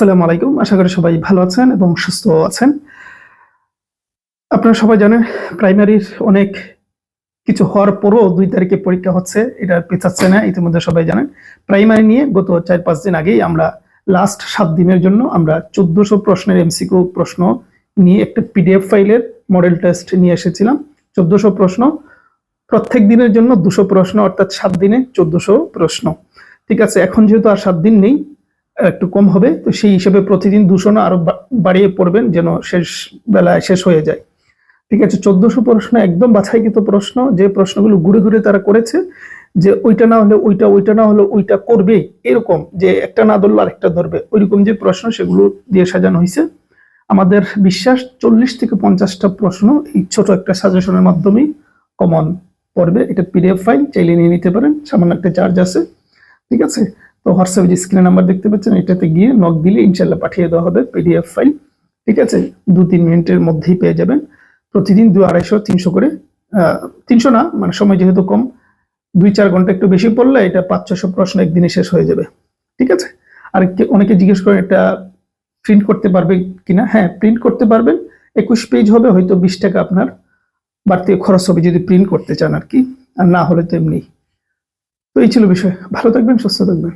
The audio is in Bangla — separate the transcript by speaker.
Speaker 1: আসসালামু আলাইকুম। আশা করি সবাই ভালো আছেন এবং সুস্থ আছেন। আপনারা সবাই জানেন প্রাইমারির অনেক কিছু হওয়ার পরও দুই তারিখে পরীক্ষা হচ্ছে, এটা পেছাচ্ছে না, ইতিমধ্যে সবাই জানেন। প্রাইমারি নিয়ে গত চার পাঁচ দিন আগেই আমরা লাস্ট সাত দিনের জন্য আমরা চোদ্দশো প্রশ্নের এমসিকিউ প্রশ্ন নিয়ে একটা পিডিএফ ফাইলের মডেল টেস্ট নিয়ে এসেছিলাম। চোদ্দশো প্রশ্ন, প্রত্যেক দিনের জন্য দুশো প্রশ্ন, অর্থাৎ সাত দিনে চোদ্দশো প্রশ্ন। ঠিক আছে, এখন যেহেতু আর সাত দিন নেই একটু কম হবে, তো সেই হিসেবে প্রতিদিন দূষণ আরও বাড়িয়ে পড়বেন যেন শেষ বেলায় শেষ হয়ে যায়। ঠিক আছে, চোদ্দশো প্রশ্ন একদম বাছাইকৃত প্রশ্ন, যে প্রশ্নগুলো ঘুরে ঘুরে তারা করেছে, যে ওইটা না হলে ওইটা ওইটা না হলে ওইটা করবে, এরকম যে একটা না ধরলো আরেকটা ধরবে, ওইরকম যে প্রশ্ন সেগুলো দিয়ে সাজানো হয়েছে। আমাদের বিশ্বাস চল্লিশ থেকে পঞ্চাশটা প্রশ্ন এই ছোট একটা সাজেশনের মাধ্যমেই কমন পড়বে। এটা পিডিএফ ফাইল চাইলে নিয়ে নিতে পারেন, সামান্য একটা চার্জ আছে। ঠিক আছে তো হোয়াটসঅ্যাপে যে স্ক্রিনে নাম্বার দেখতে পাচ্ছেন, এটাতে গিয়ে নক দিলে ইনশাল্লাহ পাঠিয়ে দেওয়া হবে পিডিএফ ফাইল ঠিক আছে? দু তিন মিনিটের মধ্যেই পেয়ে যাবেন। প্রতিদিন দু আড়াইশো, তিনশো করে তিনশো না মানে সময় যেহেতু কম, দুই চার ঘণ্টা একটু বেশি পড়লে এটা পাঁচ ছশো প্রশ্ন একদিনে শেষ হয়ে যাবে। ঠিক আছে? আর অনেকে জিজ্ঞেস করেন এটা প্রিন্ট করতে পারবে কিনা? হ্যাঁ প্রিন্ট করতে পারবেন। একুশ পেজ হবে, হয়তো বিশ টাকা আপনার বাড়তি খরচ হবে যদি প্রিন্ট করতে চান আর কি। আর না হলে তো এমনি তো এই ছিল বিষয়। ভালো থাকবেন, সুস্থ থাকবেন।